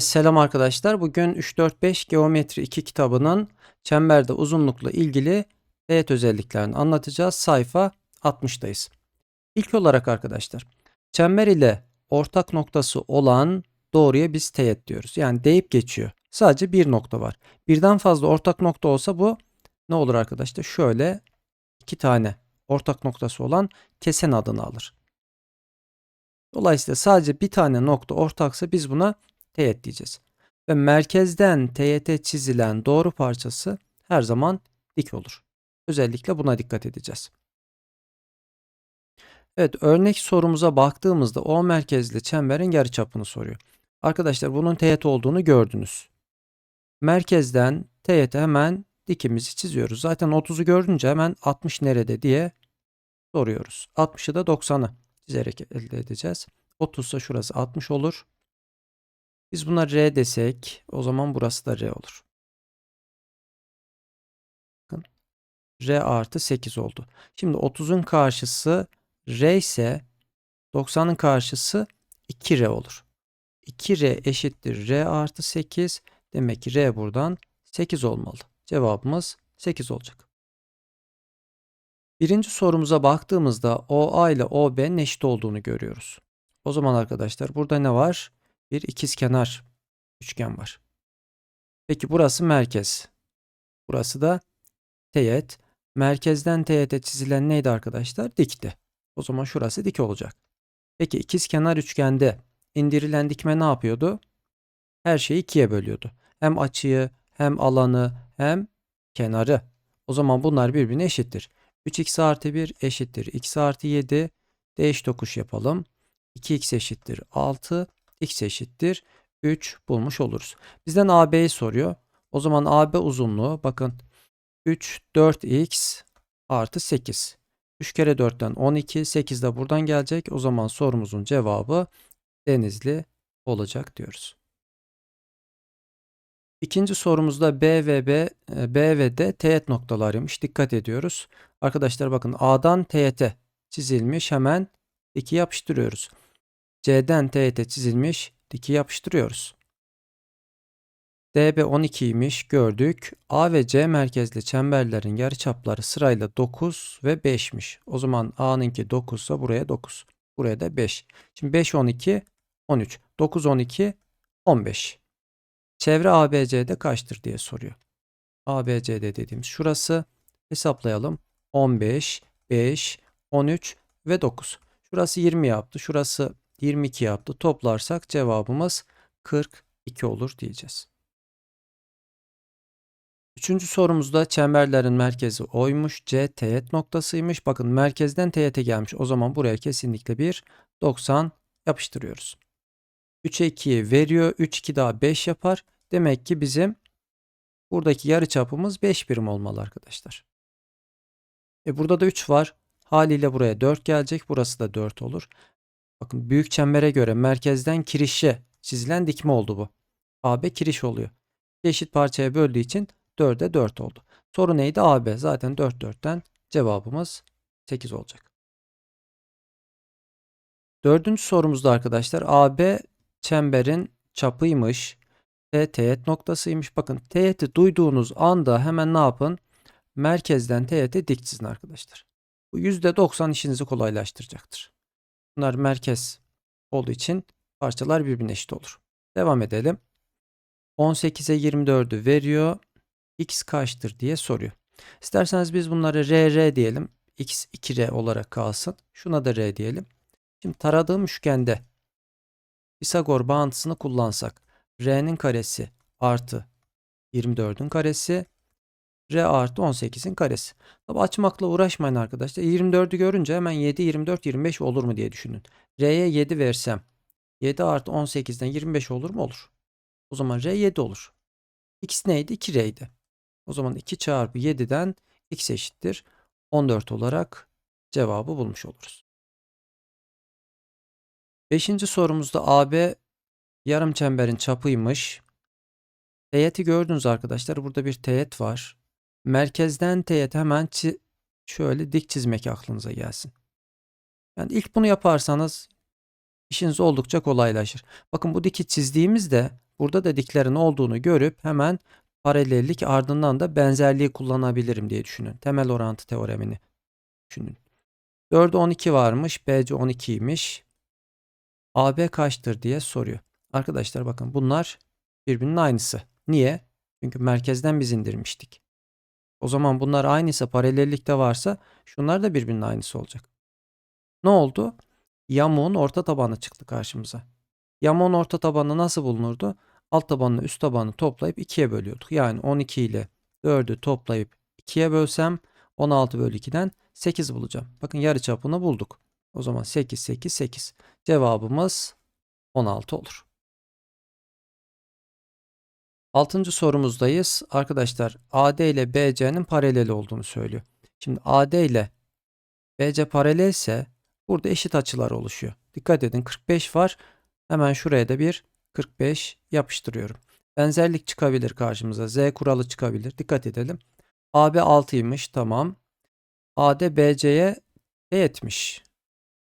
Selam arkadaşlar. Bugün 3-4-5 Geometri 2 kitabının çemberde uzunlukla ilgili teğet özelliklerini anlatacağız. Sayfa 60'dayız. İlk olarak arkadaşlar çember ile ortak noktası olan doğruya biz teğet diyoruz. Yani deyip geçiyor. Sadece bir nokta var. Birden fazla ortak nokta olsa bu ne olur arkadaşlar? Şöyle iki tane ortak noktası olan kesen adını alır. Dolayısıyla sadece bir tane nokta ortaksa biz buna teğet diyeceğiz. Ve merkezden teğete çizilen doğru parçası her zaman dik olur. Özellikle buna dikkat edeceğiz. Evet, örnek sorumuza baktığımızda O merkezli çemberin yarıçapını soruyor. Arkadaşlar bunun teğet olduğunu gördünüz. Merkezden teğete hemen dikimizi çiziyoruz. Zaten 30'u görünce hemen 60 nerede diye soruyoruz. 60'ı da 90'ı çizerek elde edeceğiz. 30 ise şurası 60 olur. Biz buna R desek o zaman burası da R olur. R artı 8 oldu. Şimdi 30'un karşısı R ise 90'ın karşısı 2R olur. 2R eşittir R artı 8. Demek ki R buradan 8 olmalı. Cevabımız 8 olacak. Birinci sorumuza baktığımızda OA ile OB'nin eşit olduğunu görüyoruz. O zaman arkadaşlar burada ne var? Bir ikizkenar üçgen var. Peki burası merkez. Burası da teğet. Merkezden teğete çizilen neydi arkadaşlar? Dikti. O zaman şurası dik olacak. Peki ikizkenar üçgende indirilen dikme ne yapıyordu? Her şeyi ikiye bölüyordu. Hem açıyı, hem alanı, hem kenarı. O zaman bunlar birbirine eşittir. 3x artı 1 eşittir. x artı 7 değiş tokuş yapalım. 2x eşittir 6, x eşittir 3 bulmuş oluruz. Bizden AB'yi soruyor. O zaman AB uzunluğu bakın 3, 4x artı 8. 3 kere 4'ten 12, 8 de buradan gelecek. O zaman sorumuzun cevabı Denizli olacak diyoruz. İkinci sorumuzda B ve B, e, B ve D teğet noktalarıymış. Dikkat ediyoruz. Arkadaşlar bakın A'dan teğete çizilmiş. Hemen 2 yapıştırıyoruz. C'den teğete çizilmiş. Diki yapıştırıyoruz. DB 12'ymiş gördük. A ve C merkezli çemberlerin yarıçapları sırayla 9 ve 5'miş. O zaman A'nınki 9 ise buraya 9. Buraya da 5. Şimdi 5 12 13. 9 12 15. Çevre ABC'de kaçtır diye soruyor. ABCD dediğimiz şurası. Hesaplayalım. 15, 5, 13 ve 9. Şurası 20 yaptı. Şurası 22 yaptı. Toplarsak cevabımız 42 olur diyeceğiz. Üçüncü sorumuzda çemberlerin merkezi oymuş. C teğet noktasıymış. Bakın merkezden teğete gelmiş. O zaman buraya kesinlikle bir 90 yapıştırıyoruz. 3'e 2'yi veriyor. 3 2 daha 5 yapar. Demek ki bizim buradaki yarı çapımız 5 birim olmalı arkadaşlar. E burada da 3 var. Haliyle buraya 4 gelecek. Burası da 4 olur. Bakın büyük çembere göre merkezden kirişe çizilen dikme oldu bu. AB kiriş oluyor. Eşit parçaya böldüğü için 4'e 4 oldu. Soru neydi? AB. Zaten 4 4'ten cevabımız 8 olacak. Dördüncü sorumuzda arkadaşlar AB çemberin çapıymış. T teğet noktasıymış. Bakın teğeti duyduğunuz anda hemen ne yapın? Merkezden teğete dik çizin arkadaşlar. Bu %90 işinizi kolaylaştıracaktır. Bunlar merkez olduğu için parçalar birbirine eşit olur. Devam edelim. 18'e 24'ü veriyor. X kaçtır diye soruyor. İsterseniz biz bunları RR diyelim. X 2R olarak kalsın. Şuna da R diyelim. Şimdi taradığım üçgende Pisagor bağıntısını kullansak R'nin karesi artı 24'ün karesi R artı 18'in karesi. Tabi açmakla uğraşmayın arkadaşlar. 24'ü görünce hemen 7, 24, 25 olur mu diye düşünün. R'ye 7 versem 7 artı 18'den 25 olur mu? Olur. O zaman R 7 olur. X neydi? 2R'ydi. O zaman 2 çarpı 7'den X eşittir. 14 olarak cevabı bulmuş oluruz. Beşinci sorumuzda AB yarım çemberin çapıymış. Teğeti gördünüz arkadaşlar. Burada bir teğet var. Merkezden teğet hemen şöyle dik çizmek aklınıza gelsin. Yani ilk bunu yaparsanız işiniz oldukça kolaylaşır. Bakın bu diki çizdiğimizde Burada da diklerin olduğunu görüp hemen paralellik ardından da benzerliği kullanabilirim diye düşünün. Temel orantı teoremini düşünün. 4'e 12 varmış. BC 12'ymiş. AB kaçtır diye soruyor. Arkadaşlar bakın bunlar birbirinin aynısı. Niye? Çünkü merkezden biz indirmiştik. O zaman bunlar aynıysa paralellikte varsa şunlar da birbirinin aynısı olacak. Ne oldu? Yamuğun orta tabanı çıktı karşımıza. Yamuğun orta tabanı nasıl bulunurdu? Alt tabanla üst tabanı toplayıp 2'ye bölüyorduk. Yani 12 ile 4'ü toplayıp 2'ye bölsem 16 bölü 2'den 8 bulacağım. Bakın yarıçapını bulduk. O zaman 8, 8, 8. Cevabımız 16 olur. Altıncı sorumuzdayız. Arkadaşlar AD ile BC'nin paralel olduğunu söylüyor. Şimdi AD ile BC paralelse burada eşit açılar oluşuyor. Dikkat edin 45 var. Hemen şuraya da bir 45 yapıştırıyorum. Benzerlik çıkabilir karşımıza. Z kuralı çıkabilir. Dikkat edelim. AB 6'ymış. Tamam. AD BC'ye teğetmiş.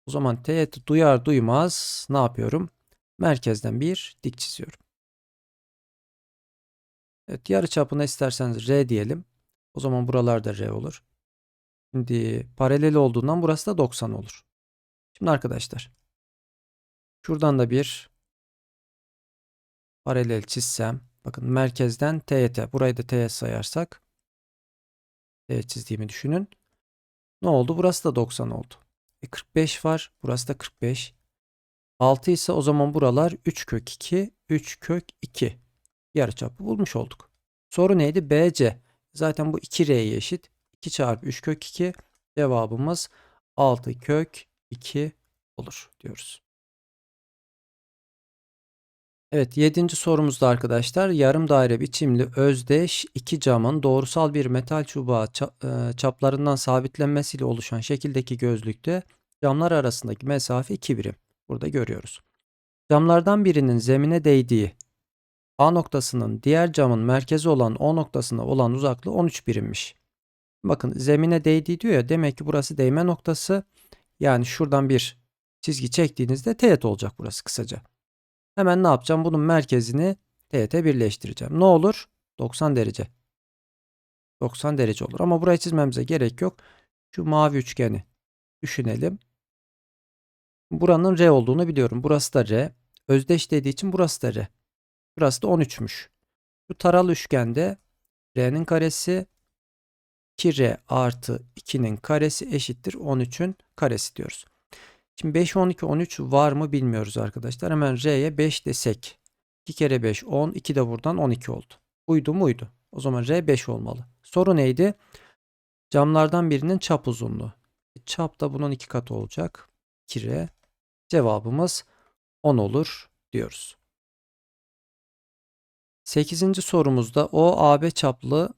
O zaman teğeti duyar duymaz ne yapıyorum? Merkezden bir dik çiziyorum. Evet, yarı çapına isterseniz R diyelim. O zaman buralarda R olur. Şimdi paralel olduğundan burası da 90 olur. Şimdi arkadaşlar şuradan da bir paralel çizsem bakın merkezden teğete burayı da teğet sayarsak teğet çizdiğimi düşünün. Ne oldu? Burası da 90 oldu. E 45 var. Burası da 45. 6 ise o zaman buralar 3 kök 2, 3 kök 2. Yarıçapı bulmuş olduk. Soru neydi? BC. Zaten bu 2R'ye eşit. 2 çarpı 3 kök 2. Cevabımız 6 kök 2 olur diyoruz. Evet 7. sorumuzda arkadaşlar yarım daire biçimli özdeş iki camın doğrusal bir metal çubuğa e, çaplarından sabitlenmesiyle oluşan şekildeki gözlükte camlar arasındaki mesafe 2 birim. Burada görüyoruz. Camlardan birinin zemine değdiği A noktasının diğer camın merkezi olan O noktasına olan uzaklığı 13 birimmiş. Bakın zemine değdiği diyor ya demek ki burası değme noktası. Yani şuradan bir çizgi çektiğinizde teğet olacak burası kısaca. Hemen ne yapacağım? Bunun merkezini teğete birleştireceğim. Ne olur? 90 derece. 90 derece olur. Ama burayı çizmemize gerek yok. Şu mavi üçgeni düşünelim. Buranın R olduğunu biliyorum. Burası da R. Özdeş dediği için burası da R. Burası da 13'müş. Şu taralı üçgende R'nin karesi 2R artı 2'nin karesi eşittir 13'ün karesi diyoruz. Şimdi 5, 12, 13 var mı bilmiyoruz arkadaşlar. Hemen R'ye 5 desek. 2 kere 5, 10. 2 de buradan 12 oldu. Uydu mu uydu. O zaman R 5 olmalı. Soru neydi? Camlardan birinin çap uzunluğu. Çap da bunun 2 katı olacak. 2R. Cevabımız 10 olur diyoruz. 8. sorumuzda o AB çaplı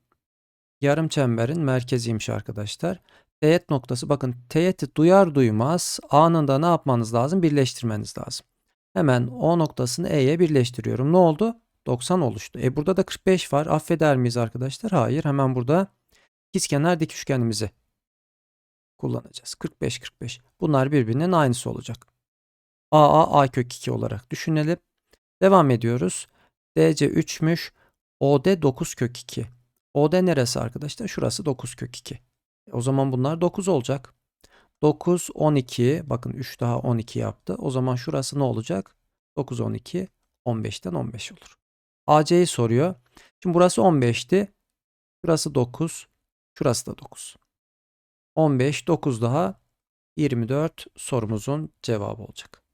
yarım çemberin merkeziymiş arkadaşlar. Teğet noktası bakın teğeti duyar duymaz anında ne yapmanız lazım? Birleştirmeniz lazım. Hemen O noktasını E'ye birleştiriyorum. Ne oldu? 90 oluştu. E burada da 45 var. Affeder miyiz arkadaşlar? Hayır. Hemen burada ikizkenar dik üçgenimizi kullanacağız. 45 45. Bunlar birbirinin aynısı olacak. AA A kök 2 olarak düşünelim. Devam ediyoruz. DC 3'müş. OD 9 kök 2. OD neresi arkadaşlar? Şurası 9 kök 2. O zaman bunlar 9 olacak. 9, 12. Bakın 3 daha 12 yaptı. O zaman şurası ne olacak? 9, 12. 15'ten 15 olur. AC'yi soruyor. Şimdi burası 15'ti. Şurası 9. Şurası da 9. 15, 9 daha 24 sorumuzun cevabı olacak.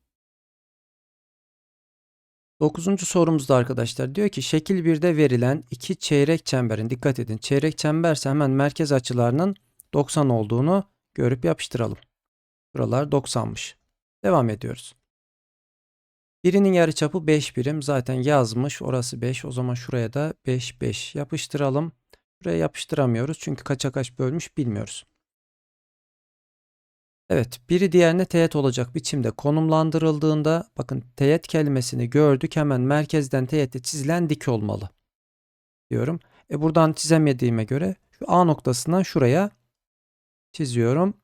Dokuzuncu sorumuzda arkadaşlar diyor ki şekil 1'de verilen iki çeyrek çemberin dikkat edin çeyrek çemberse hemen merkez açılarının 90 olduğunu görüp yapıştıralım. Buralar 90'mış. Devam ediyoruz. Birinin yarıçapı 5 birim zaten yazmış. Orası 5. O zaman şuraya da 5 5 yapıştıralım. Buraya yapıştıramıyoruz çünkü kaça kaç bölmüş bilmiyoruz. Evet, biri diğerine teğet olacak biçimde konumlandırıldığında bakın teğet kelimesini gördük. Hemen merkezden teğete çizilen dik olmalı diyorum. E buradan çizemediğime göre şu A noktasından şuraya çiziyorum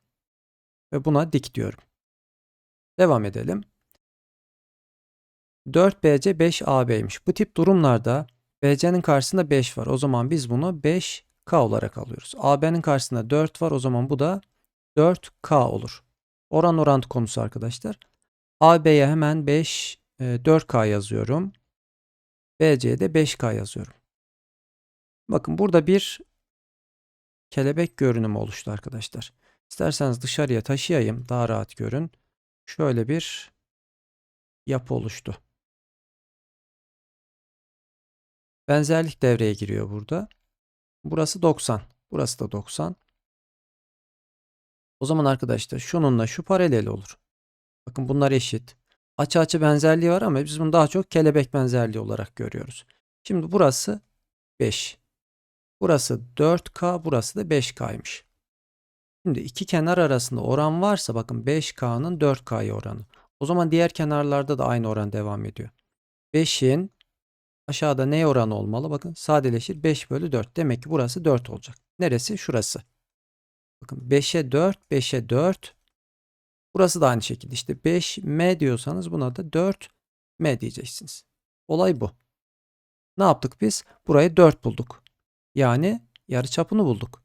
ve buna dik diyorum. Devam edelim. 4BC 5AB'ymiş. Bu tip durumlarda BC'nin karşısında 5 var. O zaman biz bunu 5K olarak alıyoruz. AB'nin karşısında 4 var. O zaman bu da 4K olur. Oran orantı konusu arkadaşlar. AB'ye hemen 5 e, 4K yazıyorum. BC'ye de 5K yazıyorum. Bakın burada bir kelebek görünümü oluştu arkadaşlar. İsterseniz dışarıya taşıyayım daha rahat görün. Şöyle bir yapı oluştu. Benzerlik devreye giriyor burada. Burası 90. Burası da 90. O zaman arkadaşlar şununla şu paralel olur. Bakın bunlar eşit. Açı açı benzerliği var ama biz bunu daha çok kelebek benzerliği olarak görüyoruz. Şimdi burası 5. Burası 4K, burası da 5K'ymış. Şimdi iki kenar arasında oran varsa bakın 5K'nın 4K'ya oranı. O zaman diğer kenarlarda da aynı oran devam ediyor. 5'in aşağıda neye oranı olmalı? Bakın sadeleşir 5 bölü 4. Demek ki burası 4 olacak. Neresi? Şurası. Bakın 5'e 4, 5'e 4. Burası da aynı şekilde. İşte 5M diyorsanız buna da 4M diyeceksiniz. Olay bu. Ne yaptık biz? Burayı 4 bulduk. Yani yarıçapını bulduk.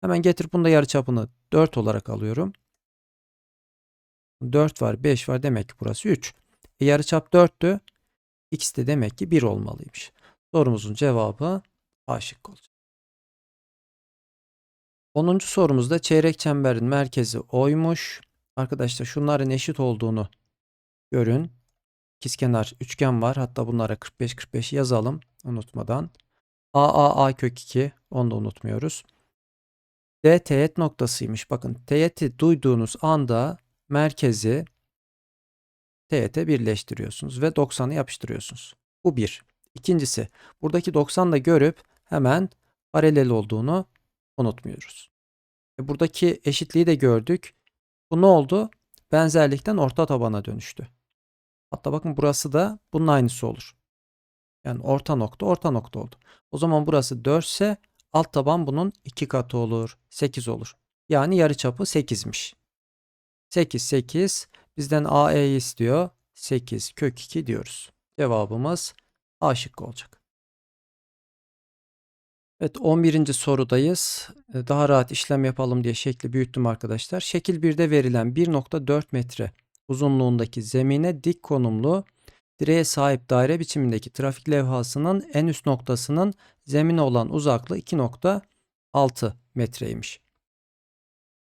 Hemen getir bunu da yarıçapını 4 olarak alıyorum. 4 var, 5 var demek ki burası 3. E, yarıçap 4'tü. X de demek ki 1 olmalıymış. Sorumuzun cevabı A şıkkı olacak. 10. sorumuzda çeyrek çemberin merkezi O'ymuş. Arkadaşlar şunların eşit olduğunu görün. İkizkenar üçgen var. Hatta bunlara 45 45 yazalım unutmadan. A A A kök 2 onu da unutmuyoruz. D teğet noktasıymış. Bakın teğeti duyduğunuz anda merkezi teğete birleştiriyorsunuz ve 90'ı yapıştırıyorsunuz. Bu bir. İkincisi buradaki 90 da görüp hemen paralel olduğunu unutmuyoruz. E, buradaki eşitliği de gördük. Bu ne oldu? Benzerlikten orta tabana dönüştü. Hatta bakın burası da bunun aynısı olur. Yani orta nokta orta nokta oldu. O zaman burası 4 ise alt taban bunun 2 katı olur. 8 olur. Yani yarıçapı 8'miş. 8 8 bizden AE'yi istiyor. 8 kök 2 diyoruz. Cevabımız A şıkkı olacak. Evet 11. sorudayız. Ee, Daha rahat işlem yapalım diye şekli büyüttüm arkadaşlar. Şekil 1'de verilen 1.4 metre uzunluğundaki zemine dik konumlu direğe sahip daire biçimindeki trafik levhasının en üst noktasının zemine olan uzaklığı 2.6 metreymiş.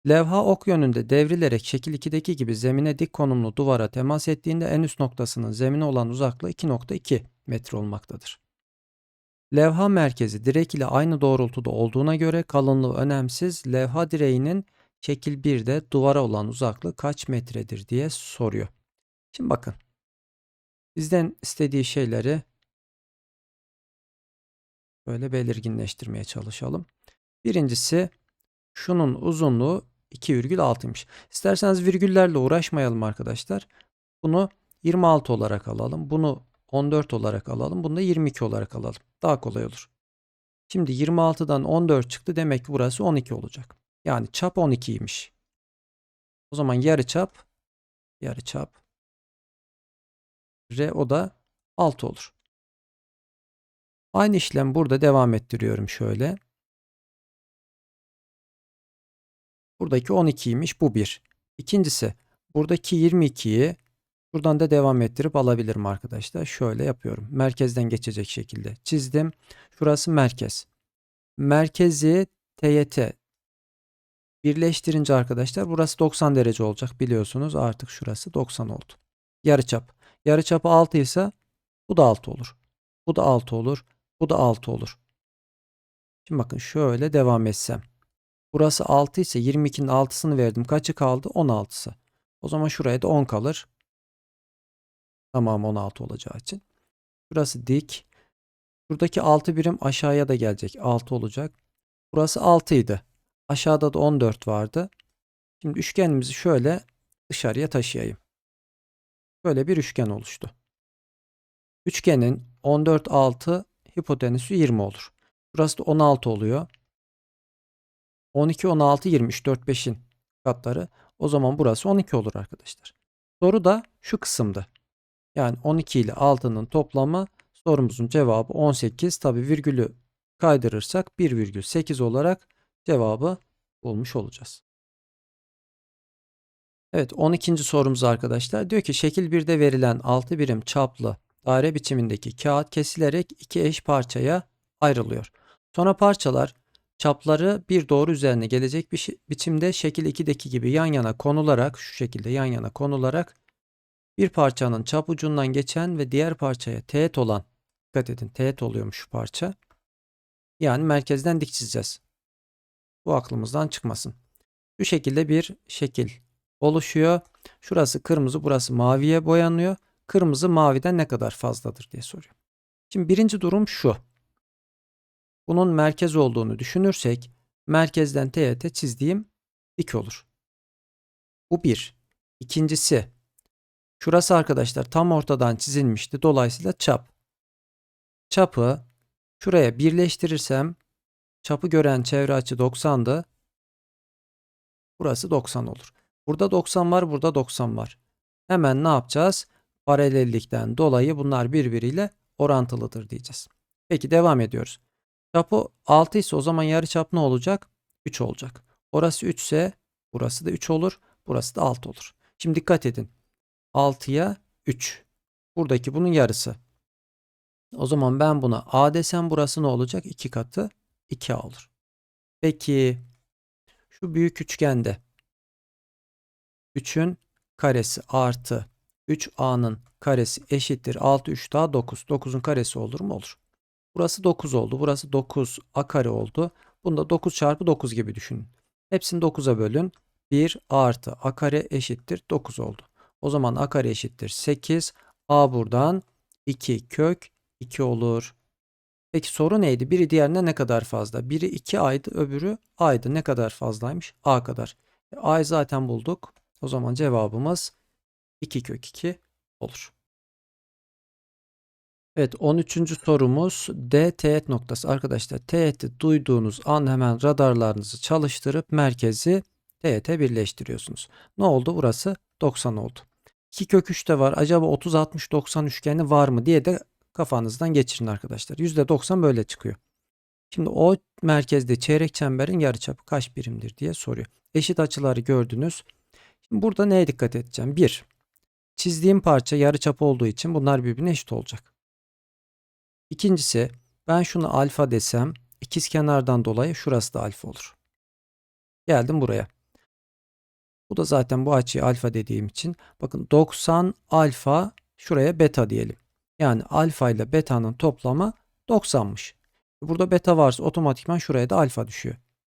Levha ok yönünde devrilerek şekil 2'deki gibi zemine dik konumlu duvara temas ettiğinde en üst noktasının zemine olan uzaklığı 2.2 metre olmaktadır. Levha merkezi direk ile aynı doğrultuda olduğuna göre kalınlığı önemsiz. Levha direğinin şekil 1'de duvara olan uzaklığı kaç metredir diye soruyor. Şimdi bakın. Bizden istediği şeyleri böyle belirginleştirmeye çalışalım. Birincisi şunun uzunluğu 2,6'ymış. İsterseniz virgüllerle uğraşmayalım arkadaşlar. Bunu 26 olarak alalım. Bunu 14 olarak alalım. Bunu da 22 olarak alalım. Daha kolay olur. Şimdi 26'dan 14 çıktı. Demek ki burası 12 olacak. Yani çap 12'ymiş. O zaman yarı çap yarı çap R o da 6 olur. Aynı işlem burada devam ettiriyorum şöyle. Buradaki 12'ymiş bu 1. İkincisi buradaki 22'yi buradan da devam ettirip alabilirim arkadaşlar. Şöyle yapıyorum. Merkezden geçecek şekilde çizdim. Şurası merkez. Merkezi TYT birleştirince arkadaşlar burası 90 derece olacak biliyorsunuz. Artık şurası 90 oldu. Yarıçap. Yarıçapı 6 ise bu da 6 olur. Bu da 6 olur. Bu da 6 olur. Şimdi bakın şöyle devam etsem. Burası 6 ise 22'nin 6'sını verdim. Kaçı kaldı? 16'sı. O zaman şuraya da 10 kalır. Tamam 16 olacağı için. Burası dik. Buradaki 6 birim aşağıya da gelecek. 6 olacak. Burası 6 idi. Aşağıda da 14 vardı. Şimdi üçgenimizi şöyle dışarıya taşıyayım. Böyle bir üçgen oluştu. Üçgenin 14 6 hipotenüsü 20 olur. Burası da 16 oluyor. 12 16 23 4 5'in katları. O zaman burası 12 olur arkadaşlar. Soru da şu kısımda. Yani 12 ile 6'nın toplamı sorumuzun cevabı 18. Tabi virgülü kaydırırsak 1,8 olarak cevabı bulmuş olacağız. Evet 12. sorumuz arkadaşlar. Diyor ki şekil 1'de verilen 6 birim çaplı daire biçimindeki kağıt kesilerek iki eş parçaya ayrılıyor. Sonra parçalar çapları bir doğru üzerine gelecek bir biçimde şekil 2'deki gibi yan yana konularak şu şekilde yan yana konularak bir parçanın çap ucundan geçen ve diğer parçaya teğet olan dikkat edin teğet oluyormuş şu parça. Yani merkezden dik çizeceğiz. Bu aklımızdan çıkmasın. Bu şekilde bir şekil oluşuyor. Şurası kırmızı, burası maviye boyanıyor. Kırmızı maviden ne kadar fazladır diye soruyor. Şimdi birinci durum şu. Bunun merkez olduğunu düşünürsek merkezden teğete çizdiğim dik olur. Bu bir. İkincisi şurası arkadaşlar tam ortadan çizilmişti. Dolayısıyla çap. Çapı şuraya birleştirirsem çapı gören çevre açı 90'dı. Burası 90 olur. Burada 90 var, burada 90 var. Hemen ne yapacağız? Paralellikten dolayı bunlar birbiriyle orantılıdır diyeceğiz. Peki devam ediyoruz. Çapı 6 ise o zaman yarıçap ne olacak? 3 olacak. Orası 3 ise burası da 3 olur. Burası da 6 olur. Şimdi dikkat edin. 6'ya 3. Buradaki bunun yarısı. O zaman ben buna A desem burası ne olacak? 2 katı 2A olur. Peki şu büyük üçgende 3'ün karesi artı 3A'nın karesi eşittir 6 3 daha 9. 9'un karesi olur mu? Olur. Burası 9 oldu. Burası 9 A kare oldu. Bunu da 9 çarpı 9 gibi düşünün. Hepsini 9'a bölün. 1 artı A kare eşittir 9 oldu. O zaman A kare eşittir 8. A buradan 2 kök 2 olur. Peki soru neydi? Biri diğerine ne kadar fazla? Biri 2 aydı, öbürü aydı. Ne kadar fazlaymış? A kadar. E, A'yı zaten bulduk. O zaman cevabımız 2 kök 2 olur. Evet 13. sorumuz D teğet noktası. Arkadaşlar teğeti duyduğunuz an hemen radarlarınızı çalıştırıp merkezi teğete birleştiriyorsunuz. Ne oldu? Burası 90 oldu. 2 kök 3 de var. Acaba 30 60 90 üçgeni var mı diye de kafanızdan geçirin arkadaşlar. %90 böyle çıkıyor. Şimdi o merkezde çeyrek çemberin yarıçapı kaç birimdir diye soruyor. Eşit açıları gördünüz. Şimdi burada neye dikkat edeceğim? 1. Çizdiğim parça yarıçap olduğu için bunlar birbirine eşit olacak. İkincisi ben şunu alfa desem ikiz kenardan dolayı şurası da alfa olur. Geldim buraya. Bu da zaten bu açıyı alfa dediğim için bakın 90 alfa şuraya beta diyelim. Yani alfa ile beta'nın toplamı 90'mış. Burada beta varsa otomatikman şuraya da alfa düşüyor.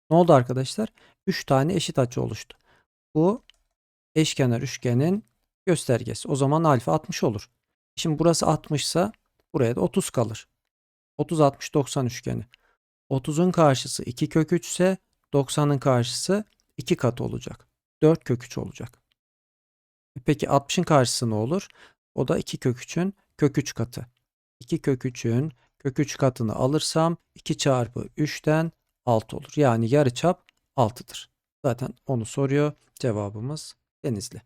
Ne oldu arkadaşlar? 3 tane eşit açı oluştu. Bu eşkenar üçgenin göstergesi. O zaman alfa 60 olur. Şimdi burası 60 ise buraya da 30 kalır. 30 60 90 üçgeni. 30'un karşısı 2 kök 3 ise 90'ın karşısı 2 katı olacak. 4 kök 3 olacak. E Peki 60'ın karşısı ne olur? O da 2 kök 3'ün kök 3 katı. 2 kök 3'ün kök 3 katını alırsam 2 çarpı 3'ten 6 olur. Yani yarıçap 6'dır. Zaten onu soruyor. Cevabımız Denizli.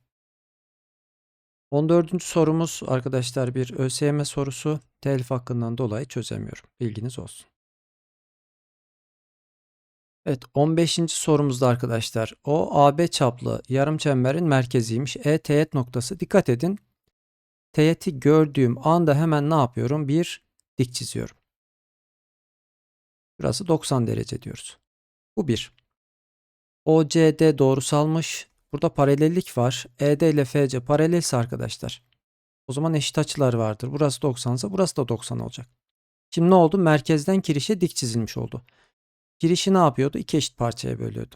14. sorumuz arkadaşlar bir ÖSYM sorusu. Telif hakkından dolayı çözemiyorum. Bilginiz olsun. Evet 15. sorumuzda arkadaşlar o AB çaplı yarım çemberin merkeziymiş. E teğet noktası. Dikkat edin. Teğeti gördüğüm anda hemen ne yapıyorum? Bir dik çiziyorum. Burası 90 derece diyoruz. Bu bir. OCD doğrusalmış. Burada paralellik var. ED ile FC paralelse arkadaşlar. O zaman eşit açılar vardır. Burası 90 ise burası da 90 olacak. Şimdi ne oldu? Merkezden kirişe dik çizilmiş oldu. Kirişi ne yapıyordu? İki eşit parçaya bölüyordu.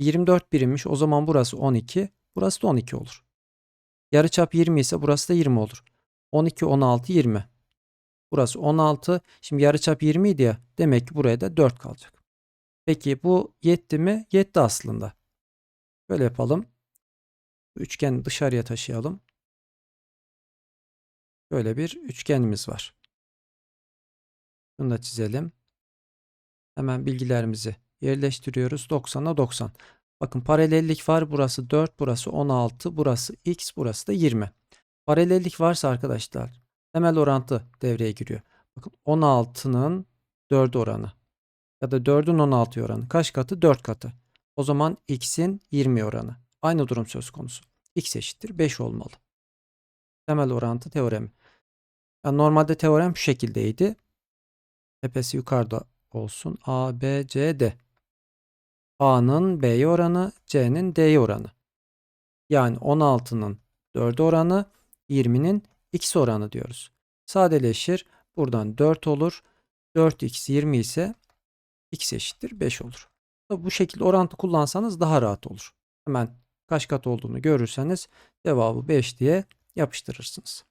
24 birimmiş. O zaman burası 12. Burası da 12 olur. Yarıçap 20 ise burası da 20 olur. 12, 16, 20. Burası 16. Şimdi yarıçap 20 idi ya. Demek ki buraya da 4 kalacak. Peki bu yetti mi? Yetti aslında. Böyle yapalım. Üçgeni dışarıya taşıyalım. Böyle bir üçgenimiz var. Bunu da çizelim. Hemen bilgilerimizi yerleştiriyoruz. 90'a 90. Bakın paralellik var. Burası 4, burası 16, burası x, burası da 20. Paralellik varsa arkadaşlar temel orantı devreye giriyor. Bakın 16'nın 4 oranı ya da 4'ün 16 oranı kaç katı? 4 katı. O zaman x'in 20 oranı. Aynı durum söz konusu. x eşittir 5 olmalı. Temel orantı teoremi. Yani normalde teorem şu şekildeydi. Tepesi yukarıda olsun. A, B, C, D. A'nın B'ye oranı, C'nin D'ye oranı. Yani 16'nın 4 oranı, 20'nin x oranı diyoruz. Sadeleşir. Buradan 4 olur. 4x 20 ise x eşittir 5 olur. Bu şekilde orantı kullansanız daha rahat olur. Hemen kaç kat olduğunu görürseniz cevabı 5 diye yapıştırırsınız.